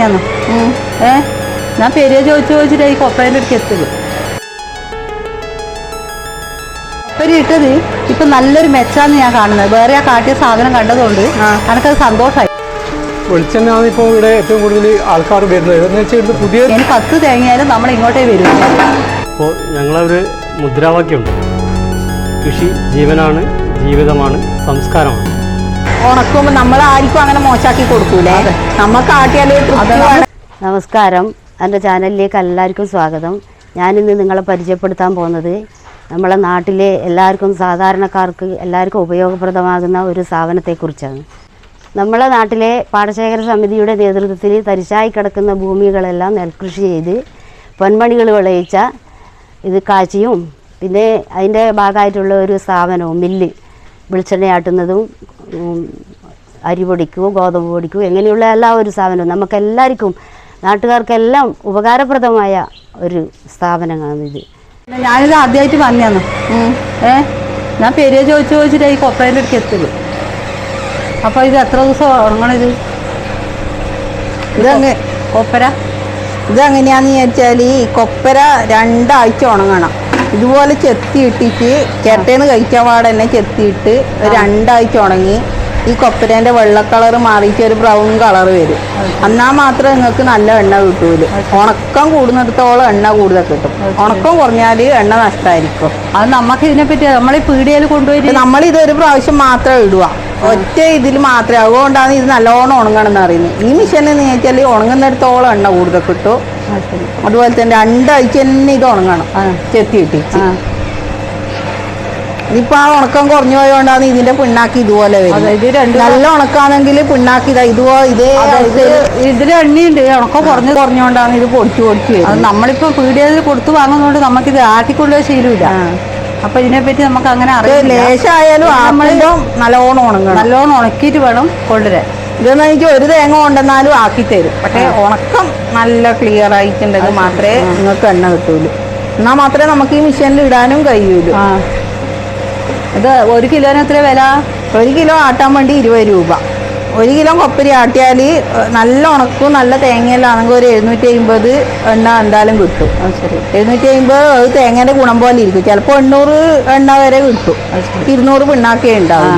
വന്നു ഏ? ഞാൻ പേര് ചോദിച്ചു ചോദിച്ചിട്ട് ഈ കൊപ്പരേന്റെ അടുത്ത് എത്തുക കൊപ്പരി ഇട്ടത് ഇപ്പൊ നല്ലൊരു മെച്ചാന്ന് ഞാൻ കാണുന്നത്. വേറെ ആ കാട്ടിയ സാധനം കണ്ടതുകൊണ്ട് എനിക്കത് സന്തോഷമായി വെളിച്ചെണ്ണയാണ് ഇപ്പോൾ ഇവിടെ ഏറ്റവും കൂടുതൽ ആൾക്കാർ വരുന്നത്. എന്ന് വെച്ചാൽ പുതിയ ഇനി പത്ത് തേങ്ങയായാലും നമ്മൾ ഇങ്ങോട്ടേ വരും. അപ്പോൾ ഞങ്ങളൊരു മുദ്രാവാക്യമുണ്ട്. കൃഷി ജീവനാണ് ജീവിതമാണ് സംസ്കാരമാണ്. ഉണക്കുമ്പോ നമ്മൾ ആർക്കും അങ്ങനെ മോശാക്കി കൊടുക്കൂലേ? നമുക്ക് ആട്ടിയാലേ. നമസ്കാരം. എന്റെ ചാനലിലേക്ക് എല്ലാവർക്കും സ്വാഗതം. ഞാനിന്ന് നിങ്ങളെ പരിചയപ്പെടുത്താൻ പോകുന്നത് നമ്മളെ നാട്ടിലെ എല്ലാവർക്കും സാധാരണക്കാർക്ക് എല്ലാവർക്കും ഉപയോഗപ്രദമാകുന്ന ഒരു സ്ഥാപനത്തെക്കുറിച്ചാണ് നമ്മളെ നാട്ടിലെ പാടശേഖര സമിതിയുടെ നേതൃത്വത്തിൽ തരിശായി കിടക്കുന്ന ഭൂമികളെല്ലാം നെൽകൃഷി ചെയ്ത് പൊന്മണികൾ വിളയിച്ച ഇത് കാച്ചിയും പിന്നെ അതിന്റെ ഭാഗമായിട്ടുള്ള ഒരു സ്ഥാപനവും മില്ല്. വെളിച്ചെണ്ണയാട്ടുന്നതും അരി പൊടിക്കും ഗോതമ്പ് പൊടിക്കും എങ്ങനെയുള്ള എല്ലാ ഒരു സ്ഥാപനവും നമുക്കെല്ലാവർക്കും നാട്ടുകാർക്കെല്ലാം ഉപകാരപ്രദമായ ഒരു സ്ഥാപനമാണിത് ഞാനിത് ആദ്യമായിട്ട് വന്നതാണ് ഏ? ഞാൻ പെരിയ ചോദിച്ചു ചോദിച്ചിട്ട് ഈ കൊപ്പരേന്റെ അടുത്ത് എത്തുക അപ്പോൾ ഇത് എത്ര ദിവസം ഉറങ്ങണിത്? ഇതങ്ങ് കൊപ്പര ഇതെങ്ങനെയാണെന്ന് ചോദിച്ചാൽ ഈ കൊപ്പര രണ്ടാഴ്ച ഉണങ്ങണം. ഇതുപോലെ ചെത്തി ഇട്ടിട്ട് ചിരട്ടേന്ന് കഴിക്കാൻ പാടെ തന്നെ ചെത്തിയിട്ട് രണ്ടാഴ്ച ഉണങ്ങി. ഈ കൊപ്പരേന്റെ വെള്ള കളർ മാറിയിട്ട് ഒരു ബ്രൗൺ കളർ വരും. എന്നാൽ മാത്രം നിങ്ങൾക്ക് നല്ല എണ്ണ കിട്ടൂൽ. ഉണക്കം കൂടുന്നിടത്തോളം എണ്ണ കൂടുതൽ കിട്ടും. ഉണക്കം കുറഞ്ഞാൽ എണ്ണ നഷ്ടമായിരിക്കും അത് നമുക്ക് ഇതിനെപ്പറ്റി നമ്മളീ പീടികയിൽ കൊണ്ടുപോയിട്ട് നമ്മൾ ഇത് ഒരു പ്രാവശ്യം മാത്രം ഇടുക. ഒറ്റ ഇതിൽ മാത്രമേ അതുകൊണ്ടാണ് ഇത് നല്ലോണം ഉണങ്ങണം എന്ന് അറിയുന്നത് ഈ മിഷനിൽ എന്ന് വെച്ചാൽ ഉണങ്ങുന്നിടത്തോളം എണ്ണ കൂടുതൽ കിട്ടും. അതുപോലെ തന്നെ രണ്ടാഴ്ച തന്നെ ഇത് ഉണങ്ങണം. ചെത്തി ഇട്ടിച്ച് ഇതിപ്പോ ആ ഉണക്കം കുറഞ്ഞു പോയതുകൊണ്ടാണ് ഇതിന്റെ പിണ്ണാക്കി ഇതുപോലെ വരും നല്ല ഉണക്കാണെങ്കിൽ പിണ്ണാക്കി ഇതാ ഇതുപോലെ ഇതേ ഇത് ഇതിൽ എണ്ണയുണ്ട്. ഉണക്കം കുറഞ്ഞു കുറഞ്ഞുകൊണ്ടാണ് ഇത് പൊടിച്ചു പൊടിച്ചു വരും നമ്മളിപ്പോ പീടികയിൽ കൊടുത്തു വാങ്ങുന്നതുകൊണ്ട് നമുക്കിത് ആട്ടിക്കൊണ്ടുപോയ ശീലമില്ല. അപ്പൊ ഇതിനെപ്പറ്റി നമുക്ക് അങ്ങനെ അറിയാം ലേശമായാലും ആകുമ്പോൾ നല്ലോണം ഉണങ്ങണം. നല്ലോണം ഉണക്കിയിട്ട് വേണം കൊണ്ടുവരാൻ. ഇതൊന്നും എനിക്ക് ഒരു തേങ്ങ കൊണ്ടെന്നാലും ആക്കി തരും. പക്ഷെ ഉണക്കം നല്ല ക്ലിയർ ആയിട്ടുണ്ടെങ്കിൽ മാത്രമേ നിങ്ങൾക്ക് എണ്ണ കിട്ടൂലൂ എന്നാൽ മാത്രമേ നമുക്ക് ഈ മെഷീനിൽ ഇടാനും കഴിയൂലൂ ഇത് ഒരു കിലോന് എത്ര വില? ഒരു കിലോ ആട്ടാൻ വേണ്ടി ഇരുപത് രൂപ. ഒരു കിലോ കൊപ്പരി ആട്ടിയാൽ നല്ല ഉണക്കും നല്ല തേങ്ങയിലാണെങ്കിൽ ഒരു എഴുന്നൂറ്റി അമ്പത് എണ്ണ എന്തായാലും കിട്ടും. ശരി. എഴുന്നൂറ്റി അമ്പത് അത് തേങ്ങേന്റെ ഗുണം പോലെ ഇരിക്കും. ചിലപ്പോൾ എണ്ണൂറ് എണ്ണ വരെ കിട്ടും. ഇരുന്നൂറ് പിണ്ണാക്കേ ഉണ്ടാവും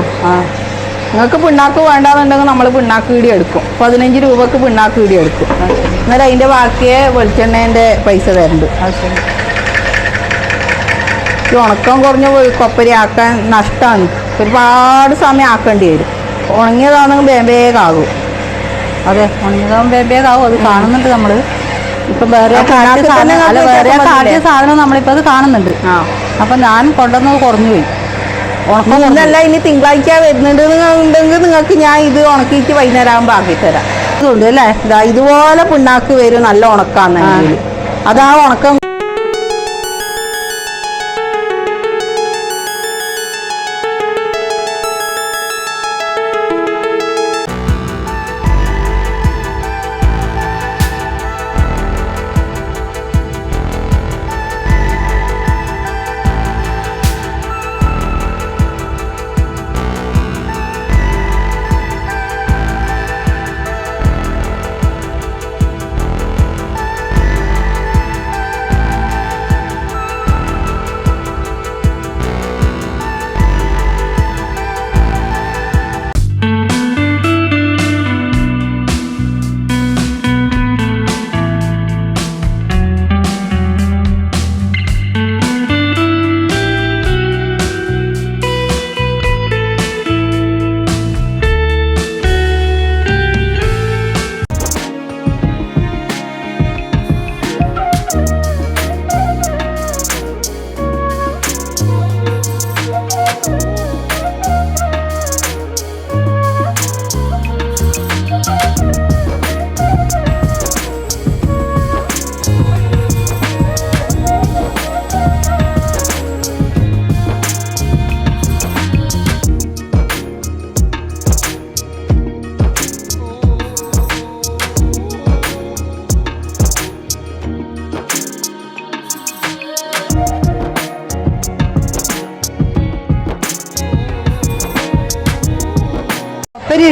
നിങ്ങൾക്ക് പിണ്ണാക്ക് വേണ്ടാന്നുണ്ടെങ്കിൽ നമ്മൾ പിണ്ണാക്ക് വീടി എടുക്കും. പതിനഞ്ച് രൂപക്ക് പിണ്ണാക്ക് വീടി എടുക്കും. എന്നാൽ അതിന്റെ ബാക്കിയെ വെളിച്ചെണ്ണേന്റെ പൈസ തരുന്നുണ്ട് ഈ ഉണക്കം കുറഞ്ഞ കൊപ്പരി ആക്കാൻ നഷ്ടമാണ് ഒരുപാട് സമയം ആക്കേണ്ടി വരും. ഉണങ്ങിയതാണെങ്കിൽ ആകും അതെ ഉണങ്ങിയതാവും ബേബേകാവും അത് കാണുന്നുണ്ട് നമ്മൾ ഇപ്പൊ വേറെ കാട്ടിയ സാധനം അല്ല വേറെ കാട്ടിയ സാധനം നമ്മളിപ്പോ അത് കാണുന്നുണ്ട്. അപ്പൊ ഞാൻ കൊണ്ടുവന്നത് കുറഞ്ഞു പോയി. ഉണക്കല്ല ഇനി തിങ്കളാഴ്ച വരുന്നുണ്ട് ഉണ്ടെങ്കിൽ നിങ്ങൾക്ക് ഞാൻ ഇത് ഉണക്കിയിട്ട് വൈകുന്നേരം ആകുമ്പോൾ ആക്കി തരാം. ഉണ്ട് അല്ലേ? ഇതാ ഇതുപോലെ പിണ്ണാക്ക് വരും നല്ല ഉണക്കാന്നെങ്കിൽ അതാ ഉണക്കം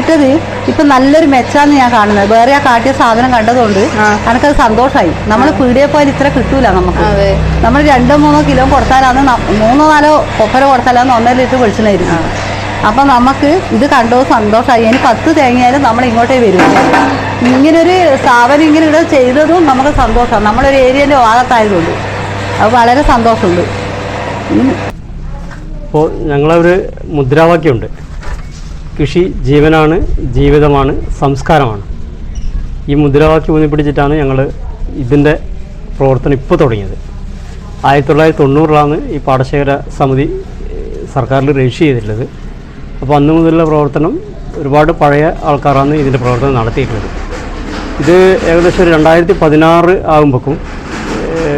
ഇട്ടത് ഇപ്പൊ നല്ലൊരു മെച്ചാന്ന് ഞാൻ കാണുന്നത്. വേറെ ആ കാട്ടിയ സാധനം കണ്ടതുകൊണ്ട് എനിക്കത് സന്തോഷമായി നമ്മൾ പീടിയെ പോയാൽ ഇത്ര കിട്ടൂല നമുക്ക്. നമ്മൾ രണ്ടോ മൂന്നോ കിലോ കൊടുത്താലാണ് മൂന്നോ നാലോ കൊപ്പര കൊടുത്താലാണ് ഒന്നര ലിറ്റർ വെളിച്ചെണ്ണായിരിക്കും അപ്പം നമുക്ക് ഇത് കണ്ടോ സന്തോഷമായി ഇനി പത്ത് തേങ്ങയായാലും നമ്മൾ ഇങ്ങോട്ടേ വരും. ഇങ്ങനൊരു സ്ഥാപനം ഇങ്ങനെ ഇവിടെ ചെയ്തതും നമുക്ക് സന്തോഷമാണ്. നമ്മളൊരു ഏരിയന്റെ ഭാഗത്തായതുകൊണ്ട്. അത് വളരെ സന്തോഷമുണ്ട്. ഇപ്പോൾ അപ്പോൾ ഞങ്ങളൊരു മുദ്രാവാക്യമുണ്ട്. കൃഷി ജീവനാണ് ജീവിതമാണ് സംസ്കാരമാണ്. ഈ മുദ്രാവാക്യം ഊന്നി പിടിച്ചിട്ടാണ് ഞങ്ങൾ ഇതിന്റെ പ്രവർത്തനം ഇപ്പോൾ തുടങ്ങിയത്. ആയിരത്തി തൊള്ളായിരത്തി തൊണ്ണൂറിലാണ് ഈ പാടശേഖര സമിതി സർക്കാരിൽ രജിസ്റ്റർ ചെയ്തിട്ടുള്ളത്. അപ്പോൾ അന്ന് മുതലുള്ള പ്രവർത്തനം ഒരുപാട് പഴയ ആൾക്കാരാണ് ഇതിന്റെ പ്രവർത്തനം നടത്തിയിട്ടുള്ളത്. ഇത് ഏകദേശം ഒരു രണ്ടായിരത്തി പതിനാറ് ആകുമ്പോഴേക്കും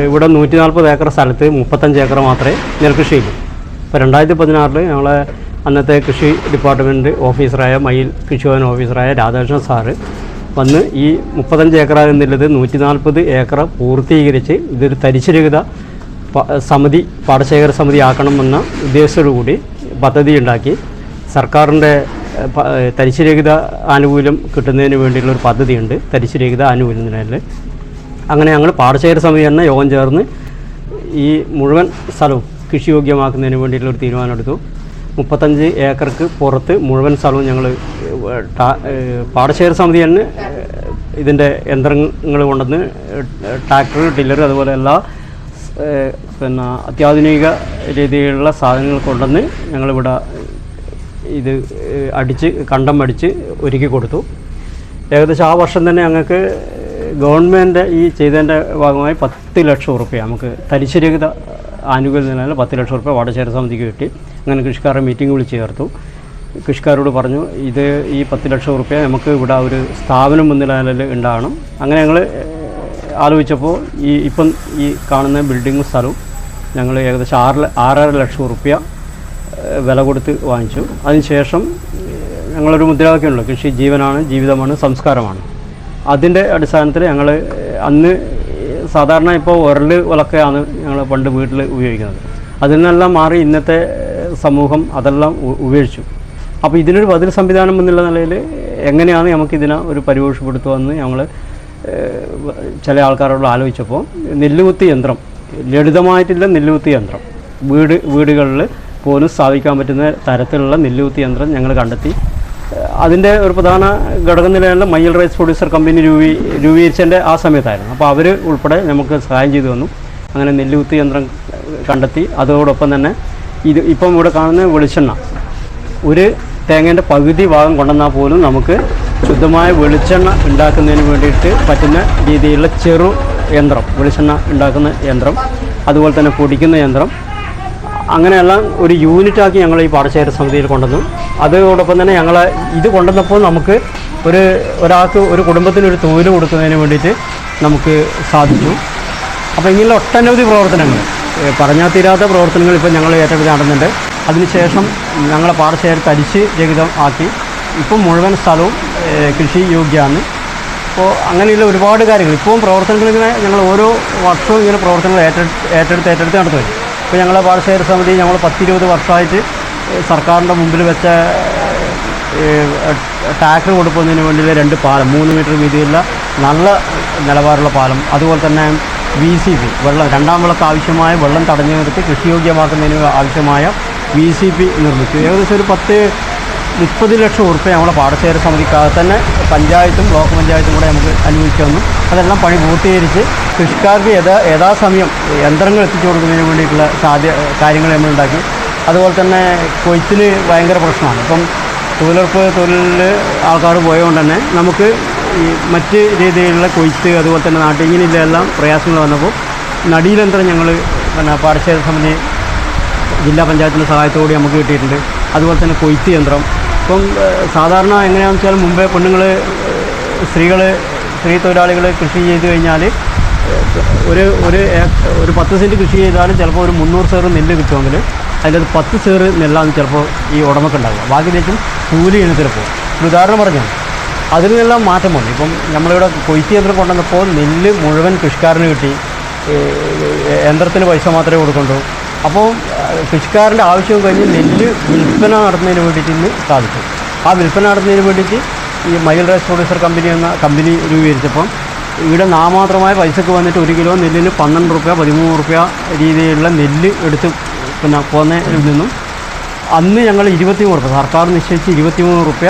ഇവിടെ നൂറ്റി നാൽപ്പത് ഏക്കർ സ്ഥലത്ത് മുപ്പത്തഞ്ച് ഏക്കർ മാത്രമേ നെൽകൃഷിയുള്ളൂ അപ്പോൾ രണ്ടായിരത്തി പതിനാറിൽ ഞങ്ങളെ അന്നത്തെ കൃഷി ഡിപ്പാർട്ട്മെന്റ് ഓഫീസറായ മയിൽ കൃഷിഭവൻ ഓഫീസറായ രാധാകൃഷ്ണൻ സാറ് വന്ന് ഈ മുപ്പത്തഞ്ച് ഏക്കർ എന്നുള്ളത് നൂറ്റി നാൽപ്പത് ഏക്കർ പൂർത്തീകരിച്ച് ഇതൊരു തരിശുരഹിത സമിതി പാടശേഖര സമിതി ആക്കണമെന്ന ഉദ്ദേശത്തോടു കൂടി പദ്ധതി ഉണ്ടാക്കി സർക്കാരിന്റെ തരിശുരഹിത ആനുകൂല്യം കിട്ടുന്നതിന് വേണ്ടിയുള്ള ഒരു പദ്ധതിയുണ്ട്. തരിശുരഹിത ആനുകൂല്യം അങ്ങനെ ഞങ്ങൾ പാടശേഖര സമിതി തന്നെ യോഗം ചേർന്ന് ഈ മുഴുവൻ സ്ഥലവും കൃഷിയോഗ്യമാക്കുന്നതിന് വേണ്ടിയിട്ടുള്ള ഒരു തീരുമാനമെടുത്തു. മുപ്പത്തഞ്ച് ഏക്കർക്ക് പുറത്ത് മുഴുവൻ സ്ഥലവും ഞങ്ങൾ പാടശേഖര സമിതി തന്നെ ഇതിന്റെ യന്ത്രങ്ങൾ കൊണ്ടുവന്ന് ട്രാക്ടർ ടില്ലർ അതുപോലെ എല്ലാ പിന്നെ അത്യാധുനിക രീതിയിലുള്ള സാധനങ്ങൾ കൊണ്ടുവന്ന് ഞങ്ങളിവിടെ ഇത് അടിച്ച് കണ്ടം അടിച്ച് ഒരുക്കി കൊടുത്തു. ഏകദേശം ആ വർഷം തന്നെ ഞങ്ങൾക്ക് ഗവൺമെന്റ് ഈ ചെയ്തതിന്റെ ഭാഗമായി പത്ത് ലക്ഷം ഉറുപ്പ്യ. നമുക്ക് തരിശുരഹിത ആനുകൂല്യം പത്ത് ലക്ഷം ഉറുപ്പ്യ വാടശേര സമിതിക്ക് കിട്ടി. അങ്ങനെ കൃഷിക്കാരുടെ മീറ്റിംഗ് വിളിച്ച് ചേർത്തു. കൃഷിക്കാരോട് പറഞ്ഞു ഇത് ഈ പത്ത് ലക്ഷം റുപ്യ നമുക്ക് ഇവിടെ ഒരു സ്ഥാപനം മുന്നിലായാലും ഉണ്ടാകണം. അങ്ങനെ ഞങ്ങൾ ആലോചിച്ചപ്പോൾ ഈ ഇപ്പം ഈ കാണുന്ന ബിൽഡിങ്ങും സ്ഥലവും ഞങ്ങൾ ഏകദേശം ആറ് ആറര ലക്ഷം റുപ്യ വില കൊടുത്ത് വാങ്ങിച്ചു. അതിനുശേഷം ഞങ്ങളൊരു മുദ്രാവാക്യമുണ്ട് കൃഷി ജീവനാണ് ജീവിതമാണ് സംസ്കാരമാണ്. അതിന്റെ അടിസ്ഥാനത്തിൽ ഞങ്ങൾ അന്ന് സാധാരണ ഇപ്പോൾ ഉരൽ ഉലക്കയാണ് ഞങ്ങൾ പണ്ട് വീട്ടിൽ ഉപയോഗിക്കുന്നത്. അതിൽ നിന്നെല്ലാം മാറി ഇന്നത്തെ സമൂഹം അതെല്ലാം ഉപേക്ഷിച്ചു. അപ്പോൾ ഇതിനൊരു ബദൽ സംവിധാനം എന്നുള്ള നിലയിൽ എങ്ങനെയാണ് നമുക്കിതിനെ ഒരു പരിപോഷപ്പെടുത്തുകയെന്ന് ഞങ്ങൾ ചില ആൾക്കാരോട് ആലോചിച്ചപ്പോൾ നെല്ലുകുത്തി യന്ത്രം ലളിതമായിട്ടില്ല നെല്ലുകുത്തി യന്ത്രം. വീട് വീടുകളിൽ പോലും സ്ഥാപിക്കാൻ പറ്റുന്ന തരത്തിലുള്ള നെല്ലുകുത്തി യന്ത്രം ഞങ്ങൾ കണ്ടെത്തി. അതിന്റെ ഒരു പ്രധാന ഘടകം നിലയുള്ള മയ്യൽ റൈസ് പ്രൊഡ്യൂസർ കമ്പനി രൂപീ രൂപീകരിച്ചതിന്റെ ആ സമയത്തായിരുന്നു. അപ്പോൾ അവർ ഉൾപ്പെടെ നമുക്ക് സഹായം ചെയ്തു തന്നു. അങ്ങനെ നെല്ലുകുത്തി യന്ത്രം കണ്ടെത്തി. അതോടൊപ്പം തന്നെ ഇത് ഇപ്പം ഇവിടെ കാണുന്ന വെളിച്ചെണ്ണ. ഒരു തേങ്ങേന്റെ പകുതി ഭാഗം കൊണ്ടുവന്നാൽ പോലും നമുക്ക് ശുദ്ധമായ വെളിച്ചെണ്ണ ഉണ്ടാക്കുന്നതിന് വേണ്ടിയിട്ട് പറ്റുന്ന രീതിയിലുള്ള ചെറു യന്ത്രം വെളിച്ചെണ്ണ ഉണ്ടാക്കുന്ന യന്ത്രം അതുപോലെ തന്നെ പൊടിക്കുന്ന യന്ത്രം. അങ്ങനെയെല്ലാം ഒരു യൂണിറ്റാക്കി ഞങ്ങൾ ഈ പാടശേഖര സമിതിയിൽ കൊണ്ടുവന്നു. അതോടൊപ്പം തന്നെ ഞങ്ങൾ ഇത് കൊണ്ടുവന്നപ്പോൾ നമുക്ക് ഒരു ഒരാൾക്ക് ഒരു കുടുംബത്തിന് ഒരു തൊഴിൽ കൊടുക്കുന്നതിന് വേണ്ടിയിട്ട് നമുക്ക് സാധിച്ചു. അപ്പോൾ ഇങ്ങനെയുള്ള ഒട്ടനവധി പ്രവർത്തനങ്ങൾ. പറഞ്ഞാൽ തീരാത്ത പ്രവർത്തനങ്ങൾ ഇപ്പോൾ ഞങ്ങൾ ഏറ്റെടുത്ത് നടന്നുണ്ട് അതിനുശേഷം ഞങ്ങളെ പാടശേഖര തരിച്ച് രഹിതം ആക്കി. ഇപ്പം മുഴുവൻ സ്ഥലവും കൃഷി യോഗ്യമാണ്. അപ്പോൾ അങ്ങനെയുള്ള ഒരുപാട് കാര്യങ്ങൾ. ഇപ്പം പ്രവർത്തനങ്ങൾ ഇങ്ങനെ ഞങ്ങൾ ഓരോ വർഷവും ഇങ്ങനെ പ്രവർത്തനങ്ങൾ ഏറ്റെടുത്ത് ഏറ്റെടുത്ത് ഏറ്റെടുത്ത് വരും. ഇപ്പോൾ ഞങ്ങളെ പാടശേഖര സമിതി ഞങ്ങൾ പത്തിരുപത് വർഷമായിട്ട് സർക്കാരിന്റെ മുമ്പിൽ വെച്ച ടാക്ടർ കൊടുക്കുന്നതിന് വേണ്ടിയുള്ള രണ്ട് പാലം മൂന്ന് മീറ്റർ വീതിയുള്ള നല്ല നിലവാരമുള്ള പാലം. അതുപോലെ തന്നെ വി സി പി. വെള്ളം രണ്ടാം വിളക്ക് ആവശ്യമായ വെള്ളം തടഞ്ഞു നിർത്തി കൃഷിയോഗ്യമാക്കുന്നതിന് ആവശ്യമായ വി സി പി നിർമ്മിച്ചു. ഏകദേശം ഒരു പത്ത് മുപ്പത് ലക്ഷം ഉറുപ്പ്യ നമ്മളെ പാടശേഖര സമിതിക്കകത്ത് തന്നെ പഞ്ചായത്തും ബ്ലോക്ക് പഞ്ചായത്തും കൂടെ നമുക്ക് അനുവദിച്ചു തന്നു. അതെല്ലാം പണി പൂർത്തീകരിച്ച് കൃഷിക്കാർക്ക് യഥാ യഥാസമയം യന്ത്രങ്ങൾ എത്തിച്ചു കൊടുക്കുന്നതിന് വേണ്ടിയിട്ടുള്ള സാധ്യ കാര്യങ്ങൾ നമ്മൾ ഉണ്ടാക്കി. അതുപോലെ തന്നെ കൊയ്ത്തിന് ഭയങ്കര പ്രശ്നമാണ്. ഇപ്പം തൊഴിലുറപ്പ് തൊഴിലിൽ ആൾക്കാർ പോയതുകൊണ്ട് തന്നെ നമുക്ക് ഈ മറ്റ് രീതിയിലുള്ള കൊയ്ത്ത് അതുപോലെ തന്നെ നാട്ടിങ്ങിനില്ല എല്ലാം പ്രയാസങ്ങൾ വന്നപ്പോൾ നടീലന്ത്രം ഞങ്ങൾ പിന്നെ പാടശേഖര സമിതി ജില്ലാ പഞ്ചായത്തിന്റെ സഹായത്തോടെ നമുക്ക് കിട്ടിയിട്ടുണ്ട്. അതുപോലെ തന്നെ കൊയ്ത്ത് യന്ത്രം. ഇപ്പം സാധാരണ എങ്ങനെയാണെന്ന് വെച്ചാൽ മുമ്പേ പെണ്ണുങ്ങൾ സ്ത്രീകൾ സ്ത്രീ തൊഴിലാളികൾ കൃഷി ചെയ്ത് കഴിഞ്ഞാൽ ഒരു ഒരു ഒരു പത്ത് സെന്റ് കൃഷി ചെയ്താലും ചിലപ്പോൾ ഒരു മുന്നൂറ് സേറ് നെല്ല് കിട്ടുമെങ്കിൽ അതിന്റെ പത്ത് സേറ് നെല്ലാണ് ചിലപ്പോൾ ഈ ഉടമക്ക് ഉണ്ടാവുക. ബാക്കി കൂലി ചിലപ്പോൾ ഒരു ഉദാഹരണം പറഞ്ഞു അതിൽ നിന്നെല്ലാം മാറ്റം വന്നു. ഇപ്പം നമ്മളിവിടെ കൊയ്ത്ത് യന്ത്രം കൊണ്ടുവന്നപ്പോൾ നെല്ല് മുഴുവൻ കൃഷിക്കാരന് കിട്ടി. യന്ത്രത്തിന് പൈസ മാത്രമേ കൊടുക്കുള്ളൂ അപ്പോൾ കൃഷിക്കാരന്റെ ആവശ്യം കഴിഞ്ഞ് നെല്ല് വിൽപ്പന നടത്തുന്നതിന് വേണ്ടിയിട്ട് ഇന്ന് സാധിച്ചു. ആ വിൽപ്പന നടത്തുന്നതിന് വേണ്ടിയിട്ട് ഈ മയിൽ റൈസ് പ്രൊഡ്യൂസർ കമ്പനി എന്ന കമ്പനി രൂപീകരിച്ചപ്പം ഇവിടെ നാമാത്രമായ പൈസക്ക് വന്നിട്ട് ഒരു കിലോ നെല്ലിന് പന്ത്രണ്ട് റുപ്യ പതിമൂന്ന് റുപ്യ രീതിയിലുള്ള നെല്ല് എടുത്ത് പിന്നെ പോകുന്നതിൽ നിന്നും അന്ന് ഞങ്ങൾ ഇരുപത്തിമൂന്ന് റുപ്യ സർക്കാർ നിശ്ചയിച്ച് ഇരുപത്തിമൂന്ന് റുപ്യ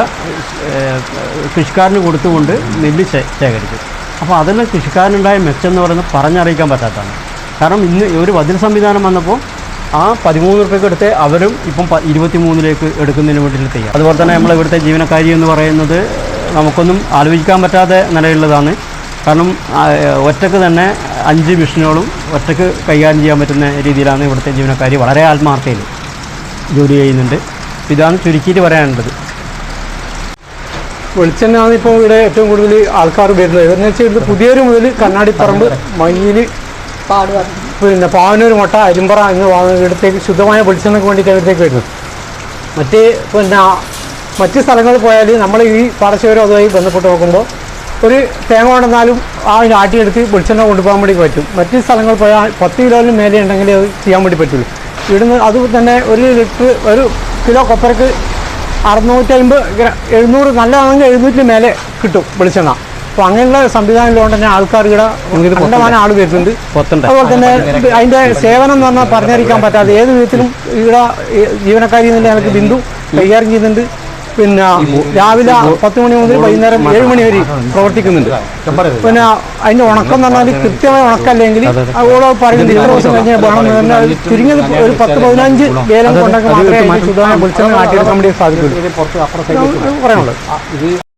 കൃഷിക്കാരന് കൊടുത്തുകൊണ്ട് നെല്ല് ശേഖരിച്ചു. അപ്പോൾ അതിന് കൃഷിക്കാരനുണ്ടായ മെച്ചം എന്ന് പറയുന്നത് പറഞ്ഞറിയിക്കാൻ പറ്റാത്തതാണ്. കാരണം ഇന്ന് ഒരു ബദൽ സംവിധാനം വന്നപ്പോൾ ആ പതിമൂന്ന് റുപ്യക്ക് എടുത്ത് അവരും ഇപ്പം ഇരുപത്തിമൂന്നിലേക്ക് എടുക്കുന്നതിന് വേണ്ടിയിട്ട് ചെയ്യാം അതുപോലെ തന്നെ നമ്മൾ ഇവിടുത്തെ ജീവനക്കാരി എന്ന് പറയുന്നത് നമുക്കൊന്നും ആലോചിക്കാൻ പറ്റാത്ത നിലയുള്ളതാണ് കാരണം ഒറ്റയ്ക്ക് തന്നെ അഞ്ച് മിഷനുകളും ഒറ്റയ്ക്ക് കൈകാര്യം ചെയ്യാൻ പറ്റുന്ന രീതിയിലാണ് ഇവിടുത്തെ ജീവനക്കാരി വളരെ ആത്മാർത്ഥയിൽ ജോലി ചെയ്യുന്നുണ്ട്. ഇതാണ് ചുരുക്കിയിട്ട് പറയാനുള്ളത്. വെളിച്ചെണ്ണയാണ് ഇപ്പോൾ ഇവിടെ ഏറ്റവും കൂടുതൽ ആൾക്കാർ വരുന്നത്. എന്ന് വെച്ചാൽ ഇവിടെ പുതിയൊരു മുതൽ കണ്ണാടിപ്പറമ്പ് മയ്യിൽ പിന്നെ പാവനൂർ മുട്ട അരിമ്പറ എന്ന് വാങ്ങുന്ന ഇവിടത്തേക്ക് ശുദ്ധമായ വെളിച്ചെണ്ണയ്ക്ക് വേണ്ടിയിട്ട് ഇവിടത്തേക്ക് വരുന്നത്. മറ്റ് പിന്നെ മറ്റ് സ്ഥലങ്ങളിൽ പോയാൽ നമ്മൾ ഈ പാടശേഖരം അതുമായി ബന്ധപ്പെട്ട് നോക്കുമ്പോൾ ഒരു തേങ്ങ കൊണ്ടെന്നാലും ആ ആട്ടിയെടുത്ത് വെളിച്ചെണ്ണ കൊണ്ടുപോകാൻ വേണ്ടി പറ്റും. മറ്റ് സ്ഥലങ്ങളിൽ പോയാൽ പത്ത് കിലോയിലും മേലെ ഉണ്ടെങ്കിൽ അത് ചെയ്യാൻ വേണ്ടി പറ്റുള്ളൂ. ഇവിടുന്ന് അത് തന്നെ ഒരു ലിറ്റർ ഒരു കിലോ കൊപ്പരക്ക് അറുന്നൂറ്റമ്പത് ഗ്രാ എഴുന്നൂറ് നല്ലതാണെങ്കിൽ എഴുന്നൂറ്റിന് മേലെ കിട്ടും വെളിച്ചെണ്ണ. അപ്പോൾ അങ്ങനെയുള്ള സംവിധാനമുള്ളതുകൊണ്ട് തന്നെ ആൾക്കാർ ഇവിടെ കണ്ടമാനം ആൾ വരുന്നുണ്ട്. അതുപോലെ തന്നെ അതിന്റെ സേവനം എന്ന് പറഞ്ഞാൽ പറഞ്ഞറിയിക്കാൻ പറ്റാതെ ഏത് വിധത്തിലും ഇവിടെ ജീവനക്കാരിൽ നിന്ന് എനിക്ക് ബിന്ദു കൈകാര്യം ചെയ്യുന്നുണ്ട്. പിന്നെ രാവിലെ പത്ത് മണി മുതൽ വൈകുന്നേരം ഏഴ് മണി വരെ പ്രവർത്തിക്കുന്നുണ്ട് പിന്നെ അതിന്റെ ഉണക്കം എന്ന് പറഞ്ഞാൽ കൃത്യമായ ഉണക്കല്ലെങ്കിൽ അവളോ പറയുന്നത് ഇത്ര ദിവസം കഴിഞ്ഞാൽ വേണം എന്ന് പറഞ്ഞാൽ ചുരുങ്ങിയത് ഒരു പത്ത് പതിനഞ്ച് വേലം കൊണ്ടൊക്കെ മാത്രമേ സുധാരണ വെളിച്ചെണ്ണ നാട്ടിയെടുക്കാൻ വേണ്ടി സാധിക്കുള്ളൂ പറയാനുള്ളത്